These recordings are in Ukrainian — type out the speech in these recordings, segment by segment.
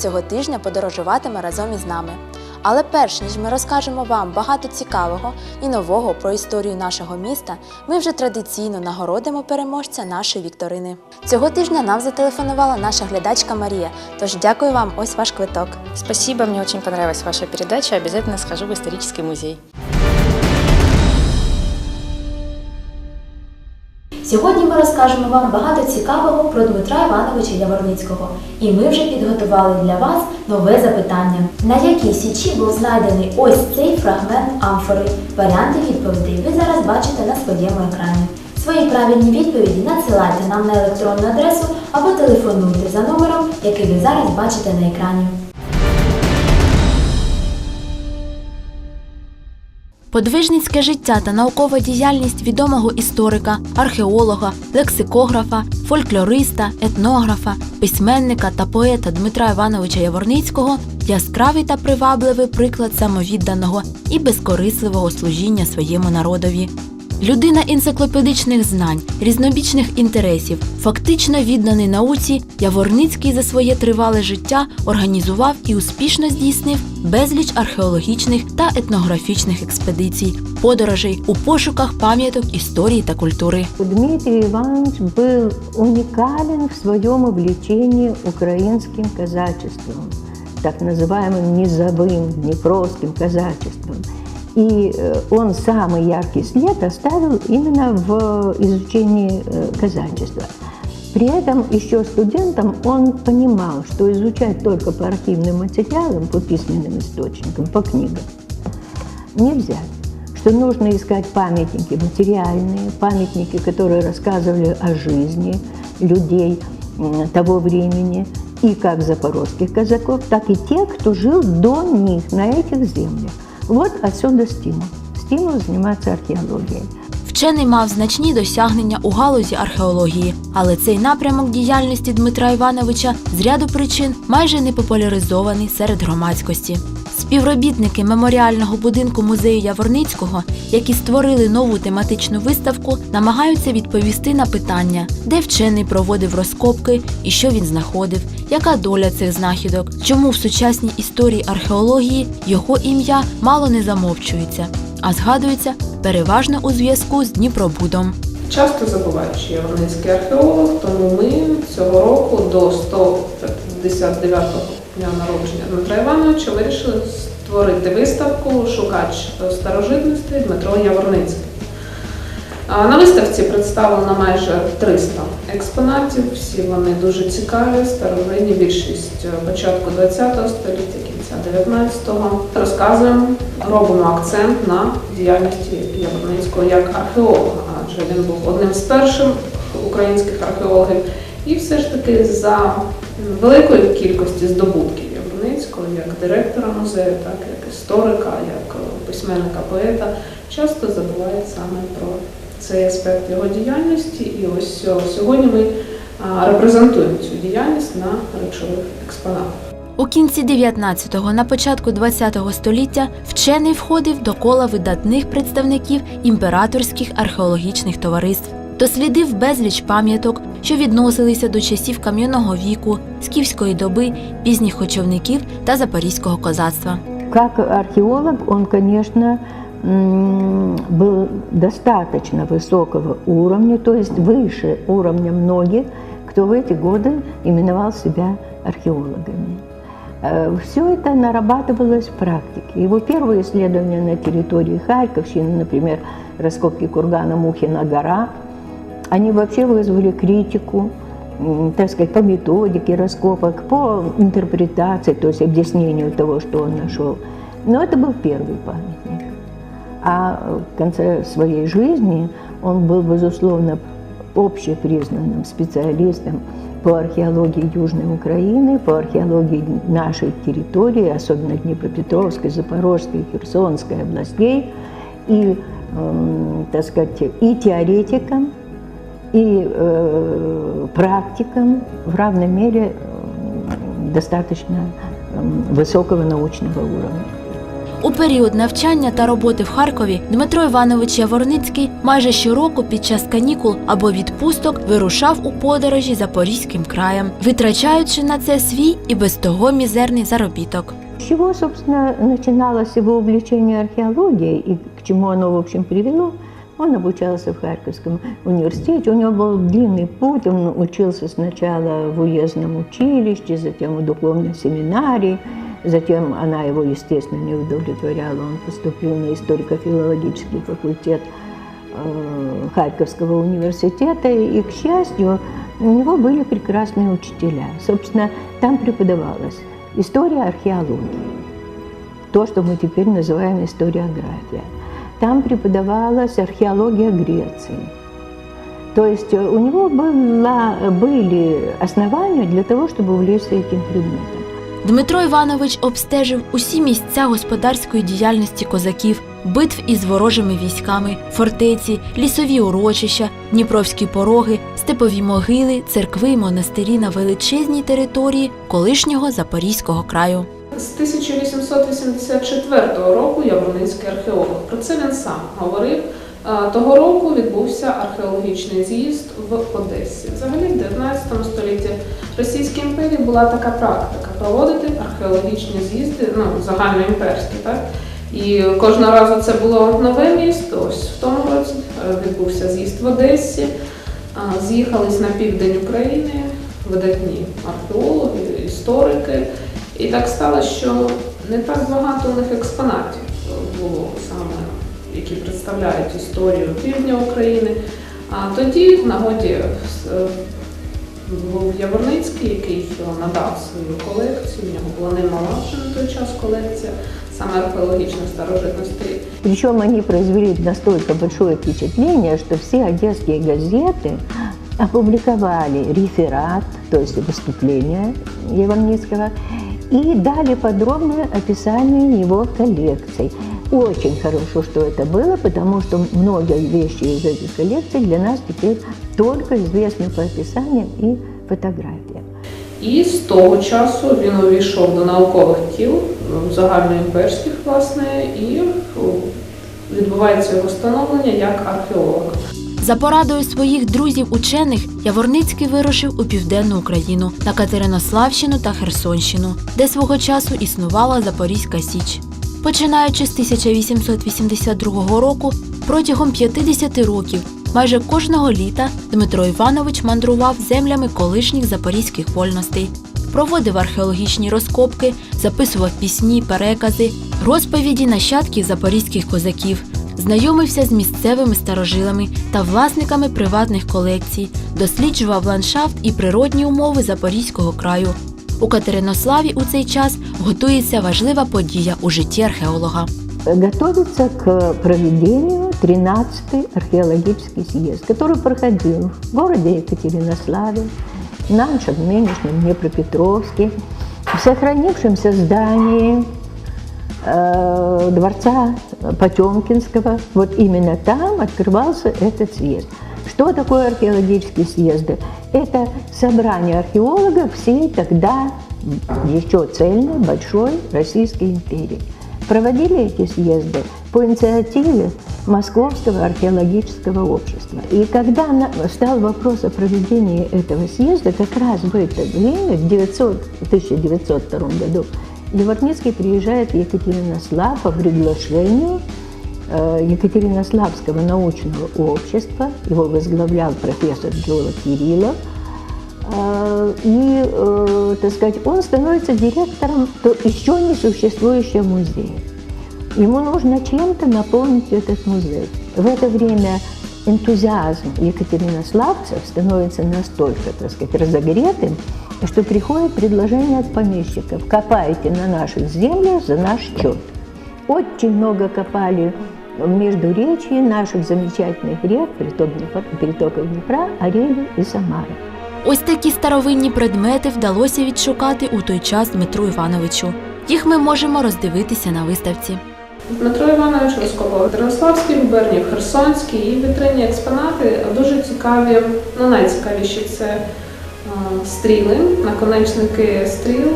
Цього тижня подорожуватиме разом із нами. Але перш ніж ми розкажемо вам багато цікавого і нового про історію нашого міста, ми вже традиційно нагородимо переможця нашої вікторини. Цього тижня нам зателефонувала наша глядачка Марія. Тож дякую вам, ось ваш квиток. Спасибо, мені очень понравилась ваша передача. Обязательно схожу в історичний музей. Сьогодні ми розкажемо вам багато цікавого про Дмитра Івановича Яворницького. І ми вже підготували для вас нове запитання. На якій січі був знайдений ось цей фрагмент амфори? Варіанти відповідей ви зараз бачите на своєму екрані. Свої правильні відповіді надсилайте нам на електронну адресу або телефонуйте за номером, який ви зараз бачите на екрані. Подвижницьке життя та наукова діяльність відомого історика, археолога, лексикографа, фольклориста, етнографа, письменника та поета Дмитра Івановича Яворницького яскравий та привабливий приклад самовідданого і безкорисливого служіння своєму народові. Людина енциклопедичних знань, різнобічних інтересів, фактично відданий науці, Яворницький за своє тривале життя організував і успішно здійснив безліч археологічних та етнографічних експедицій, подорожей у пошуках пам'яток історії та культури. Дмитрий Иванович был уникален в своем увлечении украинским казачеством, так называемым низовым днепровским казачеством. И э, он самый яркий след оставил именно в изучении э, казачества. При этом еще студентам он понимал, что изучать только по архивным материалам, по письменным источникам, по книгам нельзя. Что нужно искать памятники материальные, памятники, которые рассказывали о жизни людей того времени, и как запорожских казаков, так и тех, кто жил до них на этих землях. Вот отсюда стимул. Стимул заниматься археологией. Вчений мав значні досягнення у галузі археології, але цей напрямок діяльності Дмитра Івановича з ряду причин майже не популяризований серед громадськості. Співробітники меморіального будинку музею Яворницького, які створили нову тематичну виставку, намагаються відповісти на питання, де вчений проводив розкопки і що він знаходив, яка доля цих знахідок, чому в сучасній історії археології його ім'я мало не замовчується, а згадується переважно у зв'язку з Дніпробудом. Часто забувають, що я археолог, тому ми цього року до 159-го дня народження Дмитра Івановича вирішили створити виставку Шукач старожитностей Дмитро Яворницький. На виставці представлено майже 300 експонатів. Всі вони дуже цікаві, старовинні, більшість початку ХХ століття, кінця 19-го. Розказуємо, робимо акцент на діяльності Яворницького як археолога, адже він був одним з перших українських археологів. І все ж таки за великої кількості здобутків Яворницького, як директора музею, так як історика, як письменника, поета, часто забувають саме про цей аспект його діяльності. І ось сьогодні ми репрезентуємо цю діяльність на речових експонатах. У кінці 19-го, на початку 20-го століття вчений входив до кола видатних представників імператорських археологічних товариств, дослідив безліч пам'яток, що відносилися до часів кам'яного віку, скіфської доби, пізніх кочівників та запорізького козацтва. Как археолог он, конечно, м, был достаточно высокого уровня, то есть выше уровня многих, кто в эти годы именовал себя археологами. Все это нарабатывалось в практике. Его первые исследования на территории Харьковщины, например, раскопки кургана Мухина гора, они вообще вызвали критику, так сказать, по методике раскопок, по интерпретации, то есть объяснению того, что он нашел. Но это был первый памятник. А в конце своей жизни он был, безусловно, общепризнанным специалистом по археологии Южной Украины, по археологии нашей территории, особенно Днепропетровской, Запорожской, Херсонской областей, и, эм, так сказать, и теоретиком, и э, практиком в равной мере э, достаточно э, высокого научного уровня. У період навчання та роботи в Харкові Дмитро Іванович Яворницький майже щороку під час канікул або відпусток вирушав у подорожі Запорізьким краєм, витрачаючи на це свій і без того мізерний заробіток. С чего, собственно, начиналось его увлечение археологией и к чему оно, в общем, привело? Он обучался в Харьковском университете, у него был длинный путь, он учился сначала в уездном училище, затем в духовной семинарии, затем она его, естественно, не удовлетворяла, он поступил на историко-филологический факультет э, Харьковского университета, и, к счастью, у него были прекрасные учителя. Собственно, там преподавалась история археологии, то, что мы теперь называем историография. Там преподавалась археология Греции. То есть э, у него была, были основания для того, чтобы увлечься этим предметом. Дмитро Іванович обстежив усі місця господарської діяльності козаків, битв із ворожими військами, фортеці, лісові урочища, дніпровські пороги, степові могили, церкви й монастирі на величезній території колишнього Запорізького краю. З 1884 року Яворницький археолог. Про це він сам говорив. Того року відбувся археологічний з'їзд в Одесі. Взагалі, в 19 столітті Російській імперії була така практика проводити археологічні з'їзди, ну загальноімперські, так? І кожного разу це було нове місто. Ось в тому році е, відбувся з'їзд в Одесі. З'їхались на південь України видатні археологи, історики. І так стало, що не так багато у них експонатів було саме, які представляють історію півдня України. А тоді в нагоді е, був Яворницький, який надав свою колекцію. У нього була немала вже на той час колекція саме археологічних старожитностей. Причем они произвели настолько большое впечатление, что все одесские газеты опубликовали реферат, то есть выступление и дали подробное описание его коллекций. Очень хорошо, что это было, потому что многие вещи из этих коллекций для нас теперь только известны по описаниям и фотографиям. І з того часу він увійшов до наукових тіл ну, загальноімперських, власне, і о, відбувається його становлення як археолога. За порадою своїх друзів-учених Яворницький вирушив у південну Україну на Катеринославщину та Херсонщину, де свого часу існувала Запорізька Січ. Починаючи з 1882 року, протягом 50 років, майже кожного літа Дмитро Іванович мандрував землями колишніх запорізьких вольностей, проводив археологічні розкопки, записував пісні, перекази, розповіді нащадків запорізьких козаків, знайомився з місцевими старожилами та власниками приватних колекцій, досліджував ландшафт і природні умови Запорізького краю. У Катеринославі у цей час готується важлива подія у житті археолога. Готовится к проведению 13-й археологический съезд, который проходил в городе Екатеринославе, в нашем нынешнем Днепропетровске, в сохранившемся здании э, дворца Потемкинского. Вот именно там открывался этот съезд. Что такое археологические съезды? Это собрание археологов всей тогда еще цельной большой Российской империи. Проводили эти съезды по инициативе Московского археологического общества. И когда стал вопрос о проведении этого съезда, как раз в это время, в 900 1902 году, Яворницкий приезжает в Екатеринослав по приглашению э, Екатеринославского научного общества. Его возглавлял профессор-геолог Кириллов. Э, И, э, так сказать, он становится директором то еще не существующего музея. Ему нужно чем-то наполнить этот музей. В это время энтузиазм екатеринославцев становится настолько, так сказать, разогретым, что приходит предложение от помещиков «копайте на наших землях за наш счет». Очень много копали между речи наших замечательных рек, притоков Днепра, Орели и Самары. Ось такі старовинні предмети вдалося відшукати у той час Дмитру Івановичу. Їх ми можемо роздивитися на виставці. Дмитро Іванович розкопав в Тернославській губернії, Херсонській і вітрині експонати дуже цікаві. Ну, найцікавіші це стріли, наконечники стріл,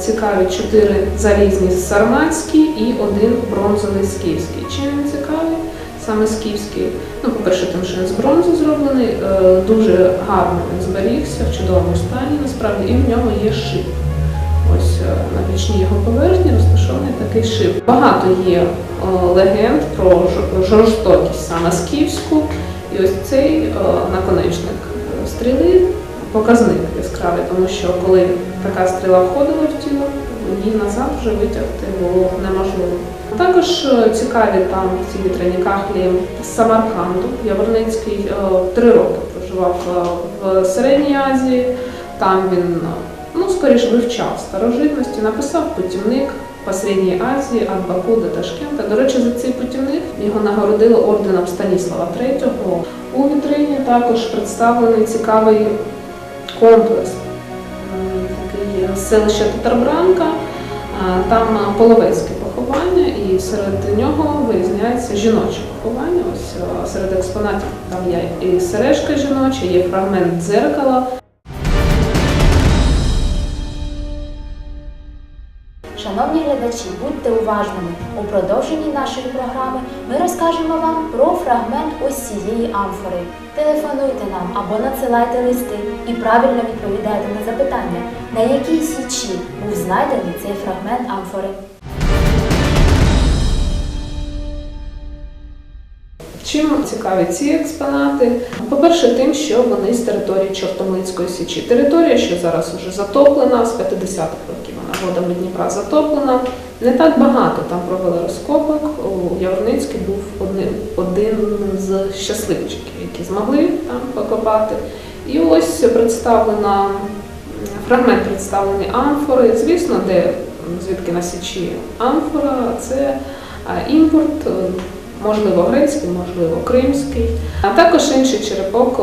цікаві чотири залізні сарматські і один бронзовий скіфський. Чим він цікавий? Саме скіфський. Ну, по-перше, тим, що він з бронзи зроблений, дуже гарно він зберігся, в чудовому стані насправді, і в ньому є шип. Ось на бічній його поверхні розташований такий шип. Багато є легенд про жорстокість саме скіфську. І ось цей наконечник е, стріли показник яскравий, тому що коли така стріла входила в тіло, її назад вже витягти було неможливо. Також е, цікаві там ці вітряні кахлі з Самарканду. Яворницький е, три роки проживав е, в Середній Азії. Там він ну, скоріше вивчав старожитності, написав путівник по Середній Азії, від Баку до Ташкента. До речі, за цей путівник його нагородили орденом Станіслава III. У вітрині також представлений цікавий комплекс. Такий селище Татарбранка. Там половецьке поховання, і серед нього вирізняється жіноче поховання. Ось серед експонатів там є і сережка жіноча, є фрагмент дзеркала. Шановні глядачі, будьте уважними. У продовженні нашої програми ми розкажемо вам про фрагмент ось цієї амфори. Телефонуйте нам або надсилайте листи і правильно відповідайте на запитання, на якій січі був знайдений цей фрагмент амфори. Чим цікаві ці експонати? По-перше, тим, що вони з території Чортомлицької січі. Територія, що зараз вже затоплена, з 50-х років водами Дніпра затоплена. Не так багато там провели розкопок. У Яворницький був один, один з щасливчиків, які змогли там покопати. І ось представлена фрагмент представлений амфори. Звісно, де звідки на січі амфора, це імпорт. е, можливо грецький, можливо кримський. А також інший черепок,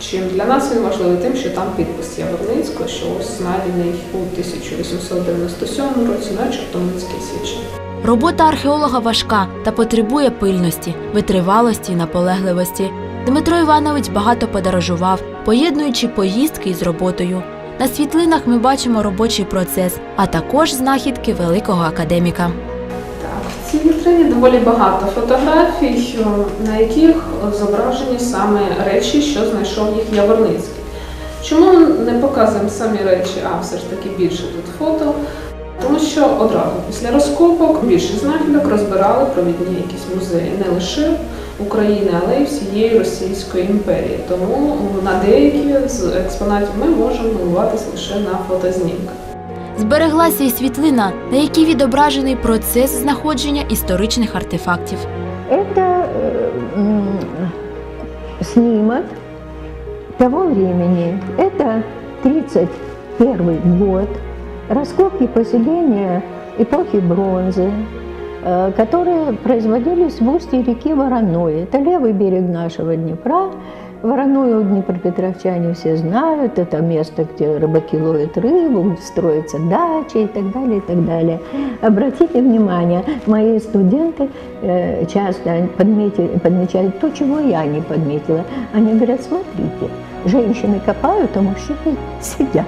чим для нас він важливий тим, що там підпис Яворницького, що ось знайдений у 1897 році на Чортомлицькій січі. Робота археолога важка та потребує пильності, витривалості і наполегливості. Дмитро Іванович багато подорожував, поєднуючи поїздки із роботою. На світлинах ми бачимо робочий процес, а також знахідки великого академіка. Цій вітрині доволі багато фотографій, на яких зображені саме речі, що знайшов їх Яворницький. Чому не показуємо самі речі, а все ж таки більше тут фото? Тому що одразу після розкопок більше знахідок розбирали провідні якісь музеї не лише України, але й всієї Російської імперії. Тому на деякі з експонатів ми можемо милуватися лише на фотознімках Збереглася і світлина, на якій відображений процес знаходження історичних артефактів. Это э, м, снимок того времени. Это 31 год. Раскопки поселения эпохи бронзы, э, которые производились в устье реки Вороной. Это левый берег нашего Днепра. Вороную днепропетровчане все знают. Это место, где рыбаки ловят рыбу, строятся дачи и так далее, и так далее. Обратите внимание, мои студенты э, часто подметили- подмечают то, чего я не подметила. Они говорят, смотрите, женщины копают, а мужчины сидят.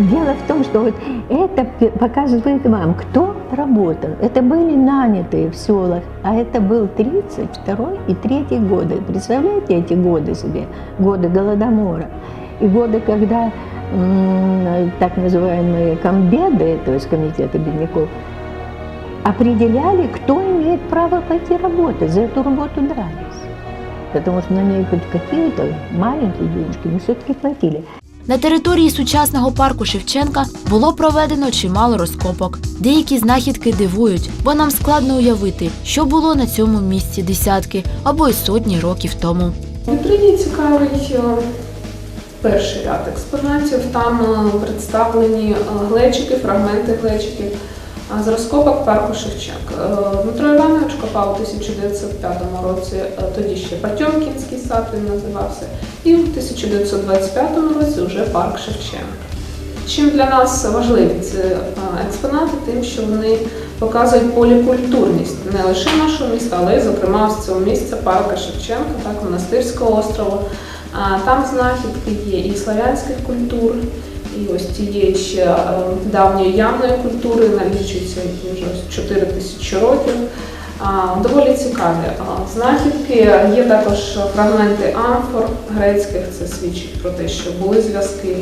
Дело в том, что вот это показывает вам, кто работал. Это были нанятые в селах, а это был 32 и 3 годы. Представляете эти годы себе? Годы Голодомора. И годы, когда так называемые комбеды, то есть комитеты бедняков, определяли, кто имеет право пойти работать. За эту работу дрались. Потому что на ней хоть какие-то маленькие денежки, но все-таки платили. На території сучасного парку Шевченка було проведено чимало розкопок. Деякі знахідки дивують, бо нам складно уявити, що було на цьому місці десятки або й сотні років тому. Вітрині цікавий е, перший ряд експонатів. Там е, представлені е, глечики, фрагменти глечиків з розкопок парку Шевченка. Дмитро Іванович копав 1905 році, е, тоді ще Потьомкінський сад він називався, і в 1925 році вже парк Шевченка. Чим для нас важливі ці е, експонати, тим, що вони показують полікультурність не лише нашого міста, але й, зокрема, з цього місця парка Шевченка, так, монастирського острова. Там знахідки є і славянських культур, і ось тієї ще е, давньої явної культури, налічується вже 4 тисячі років. Доволі цікаві знахідки. Є також фрагменти амфор грецьких. Це свідчить про те, що були зв'язки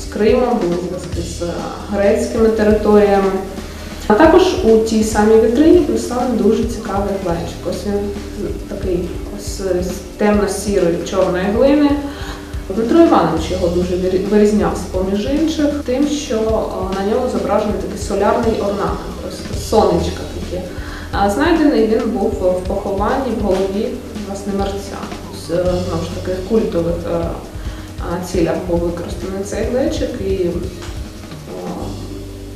з Кримом, були зв'язки з е, грецькими територіями. А також у тій самій вітрині представлений дуже цікавий глечик. Ось він такий ось з темно-сірої чорної глини. Дмитро Іванович його дуже вирі- вирізнявся поміж інших, тим, що е, на ньому зображений такий солярний орнамент, ось сонечка таке. Знайдений він був в похованні в голові власне мерця. Е, Знову ж таки, культових е, цілях був використаний цей глечик, і е,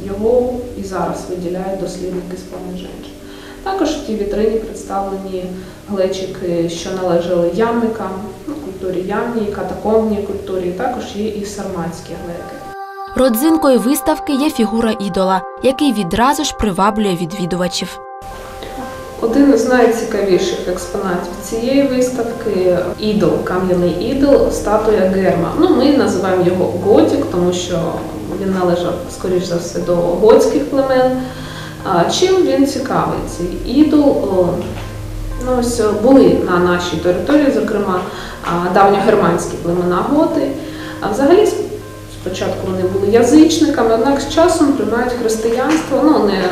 його і зараз виділяють дослідники з поміж інших. Також в тій вітрині представлені глечики, що належали ямникам, ну, культурі ямній, катакомбній культурі, також є і сарматські глеки. Родзинкою виставки є фігура ідола, який відразу ж приваблює відвідувачів. Один із найцікавіших експонатів цієї виставки ідол, кам'яний ідол, статуя Герма. Ну, ми називаємо його готік, тому що він належав, скоріш за все, до готських племен. А чим він цікавий? Цей ідол ну, ось були на нашій території, зокрема давньогерманські племена готи. А взагалі спочатку вони були язичниками, однак з часом приймають християнство, ну не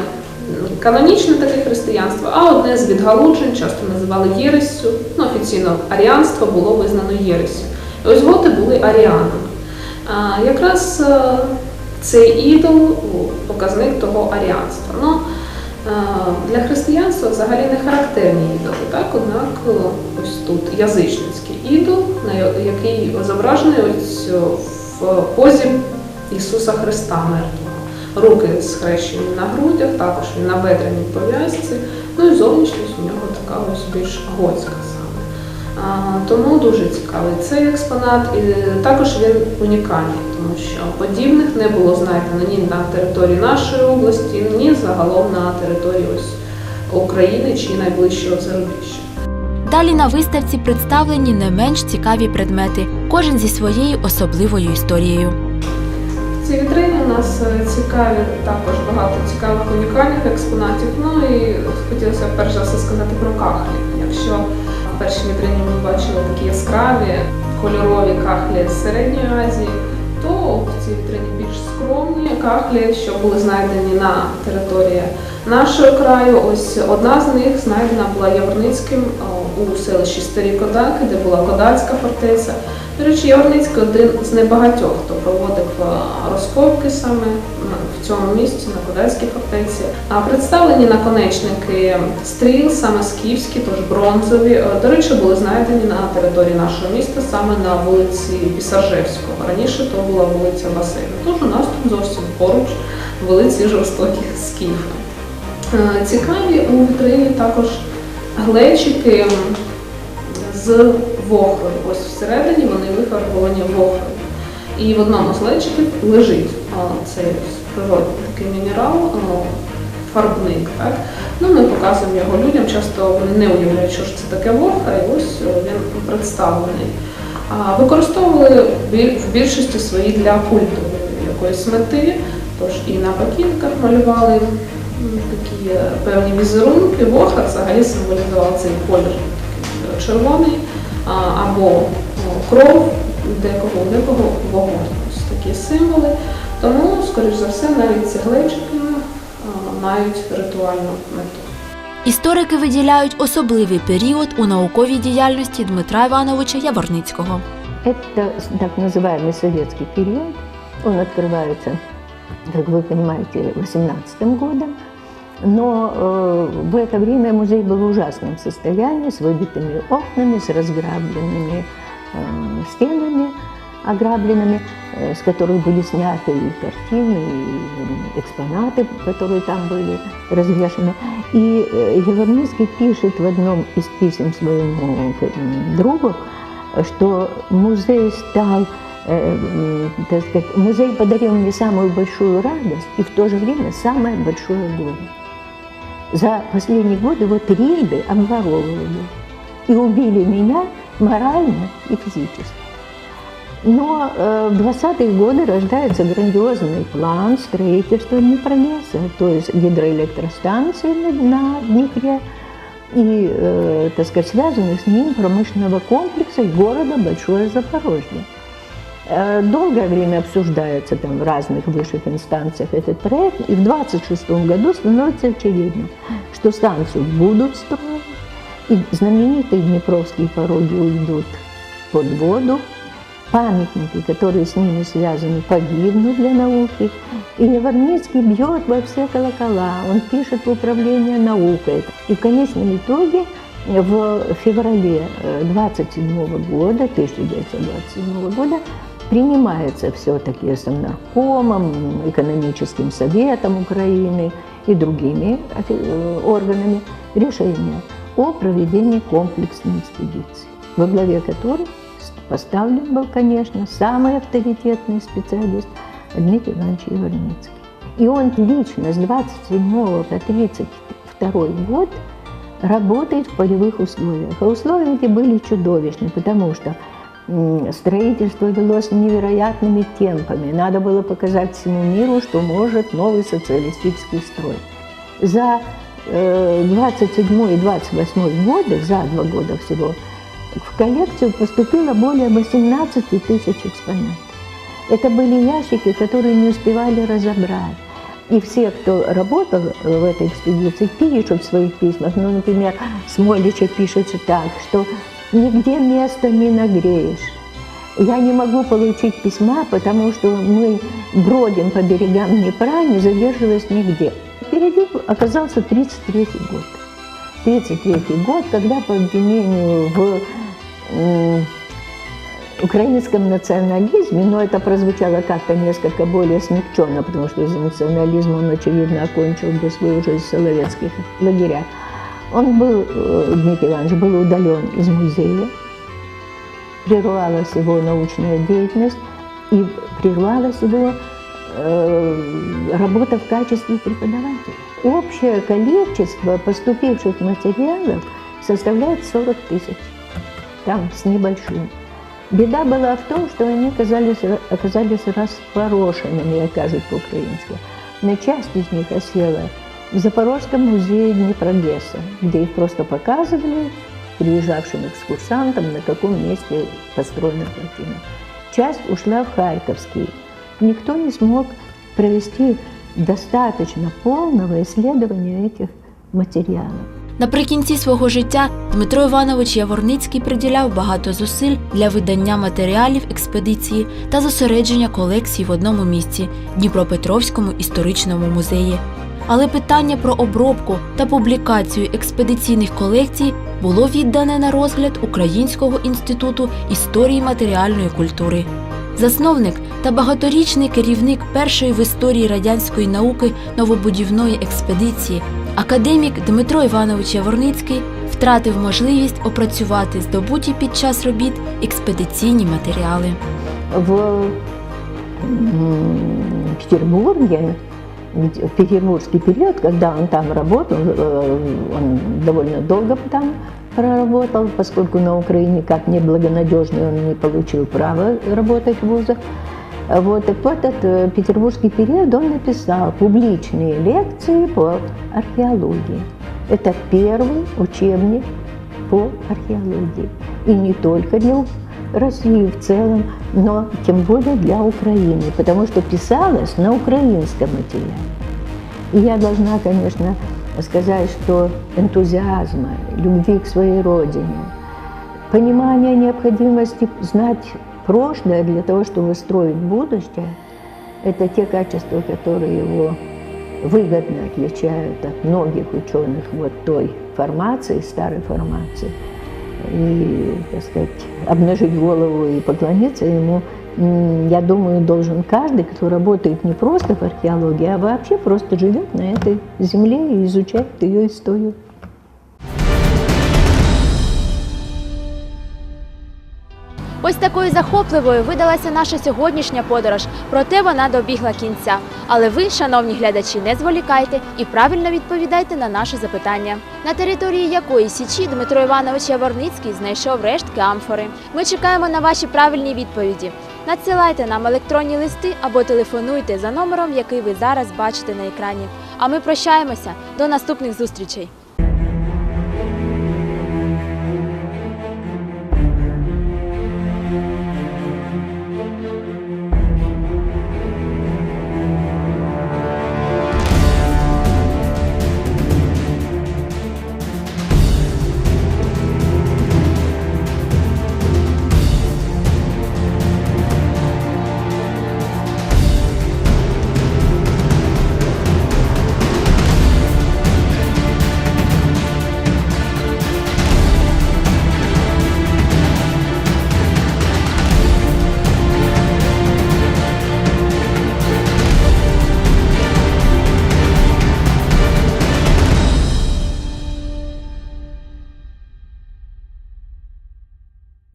канонічне таке християнство, а одне з відгалуджень, часто називали єрессю. Ну, офіційно аріанство було визнано єрессю. І ось готи були аріанами. А, якраз е, цей ідол показник того аріанства. Ну, е, для християнства взагалі не характерні ідоли, так? однак е, ось тут язичницький ідол, який зображений ось в позі Ісуса Христа мертвого. Руки схрещені на грудях, також він на бедреній пов'язці, ну і зовнішність у нього така ось більш готська саме. А, Тому дуже цікавий цей експонат. І також він унікальний, тому що подібних не було знайдено ні на території нашої області, ні загалом на території ось України чи найближчого зарубіжжя. Далі на виставці представлені не менш цікаві предмети, кожен зі своєю особливою історією. Цій вітрині у нас е, цікаві також багато цікавих унікальних експонатів. Ну і хотілося б перш за все сказати про кахлі. Якщо в першій вітрині ми бачили такі яскраві кольорові кахлі з середньої Азії, то в цій вітрині більш скромні кахлі, що були знайдені на території нашого краю. Ось одна з них знайдена була Яворницьким у селищі Старі Кодаки, де була Кодацька фортеця. До речі, Яворницький один з небагатьох, хто проводив е, розкопки саме в цьому місці, на Кодацькій фортеці. А представлені наконечники стріл, саме скіфські, тож бронзові. Е, До речі, були знайдені на території нашого міста саме на вулиці Пісаржевського. Раніше то була вулиця Басейну. Тож у нас тут зовсім поруч були ці жорстокі скіфи. Е, Цікаві у вітрині також глечики з вохрою. Ось всередині вони вифарбовані вохрою. І в одному з глечиків лежить цей природний такий мінерал, фарбник. Так? Ну, ми показуємо його людям, часто вони не уявляють, що ж це таке вохра, і ось він представлений. Використовували в більшості своїй для культової якоїсь мети, тож і на пакінках малювали такі е, певні візерунки. Вохра взагалі символізував цей колір е, червоний або о, кров, у декого, у декого вогонь. Ось такі символи. Тому, скоріш за все, навіть ці глечики а, мають ритуальну мету. Історики виділяють особливий період у науковій діяльності Дмитра Івановича Яворницького. Это так называемый советский период. Он открывается, как вы понимаете, 18 годом. Но э, в это время музей был в ужасном состоянии, с выбитыми окнами, с разграбленными э, стенами, ограбленными, э, с которых были сняты и картины, и экспонаты, которые там были развешаны. И э, Яворницкий пишет в одном из писем своему э, другу, что музей стал, э, так сказать, музей подарил мне самую большую радость и в то же время самое большое горе. За последний год его трижды обворовывали и убили меня морально и физически. Но э, в 20-е годы рождается грандиозный план строительства Днепролеса, то есть гидроэлектростанции на, на Днепре и, э, так сказать, связанных с ним промышленного комплекса и города Большое Запорожье. Э, Долгое время обсуждается там в разных высших инстанциях этот проект, и в 26 году становится очевидно, что станцию будут строить, и знаменитые Днепровские пороги уйдут под воду, памятники, которые с ними связаны, погибнут для науки. И Яворницкий бьет во все колокола, он пишет в управление наукой. И в конечном итоге в феврале э, 27 года, 1927 года, принимается все-таки Совнаркомом, экономическим советом Украины и другими э, органами решение о проведении комплексной экспедиции, во главе которой поставлен был, конечно, самый авторитетный специалист Дмитрий Иванович Яворницкий. И он лично с 27 по 32 год работает в полевых условиях. А условия эти были чудовищны, потому что строительство велось невероятными темпами. Надо было показать всему миру, что может новый социалистический строй. За э, 27 и 28 годы, за два года всего, в коллекцию поступило более 18 тысяч экспонатов. Это были ящики, которые не успевали разобрать. И все, кто работал в этой экспедиции, пишут в своих письмах. Ну, например, Смолича пишет так, что нигде места не нагреешь. Я не могу получить письма, потому что мы бродим по берегам Днепра, не задерживаясь нигде. Впереди оказался 33 год. 33 год, когда по обвинению в м, украинском национализме, но это прозвучало как-то несколько более смягченно, потому что за национализм он, очевидно, окончил бы свою жизнь в соловецких лагерях. Он был, э, Дмитрий Иванович, был удален из музея, прервалась его научная деятельность и прервалась его э, работа в качестве преподавателя. Общее количество поступивших материалов составляет 40 тысяч, там с небольшим. Беда была в том, что они оказались, оказались распорошенными, я кажу по-украински. Но часть из них осела в Запорожском музее Днепрогесса, где их просто показывали приезжавшим экскурсантам, на каком месте построена картина. Часть ушла в Харьковский. Никто не смог провести достаточно полного исследования этих материалов. Наприкінці свого життя Дмитро Іванович Яворницький приділяв багато зусиль для видання матеріалів експедиції та зосередження колекцій в одному місці Дніпропетровському історичному музеї. Але питання про обробку та публікацію експедиційних колекцій було віддане на розгляд Українського інституту історії матеріальної культури. Засновник та багаторічний керівник першої в історії радянської науки новобудівної експедиції, академік Дмитро Іванович Яворницький втратив можливість опрацювати здобуті під час робіт експедиційні матеріали. В м, Где- в петербургский период, когда он там работал, э, он довольно долго там проработал, поскольку на Украине как неблагонадежный он не получил права работать в вузах. Вот, и в этот э, петербургский период он написал публичные лекции по археологии. Это первый учебник по археологии. И не только для России в целом, но тем более для Украины, потому что писалось на украинском материале. И я должна, конечно, сказать, что энтузиазма, любви к своей родине, понимание необходимости знать прошлое для того, чтобы строить будущее, это те качества, которые его выгодно отличают от многих ученых вот той формации, старой формации. И, так сказать, обнажить голову и поклониться ему, я думаю, должен каждый, кто работает не просто в археологии, а вообще просто живет на этой земле и изучает ее историю. Ось такою захопливою видалася наша сьогоднішня подорож, проте вона добігла кінця. Але ви, шановні глядачі, не зволікайте і правильно відповідайте на наші запитання. На території якої січі Дмитро Іванович Яворницький знайшов рештки амфори. Ми чекаємо на ваші правильні відповіді. Надсилайте нам електронні листи або телефонуйте за номером, який ви зараз бачите на екрані. А ми прощаємося до наступних зустрічей.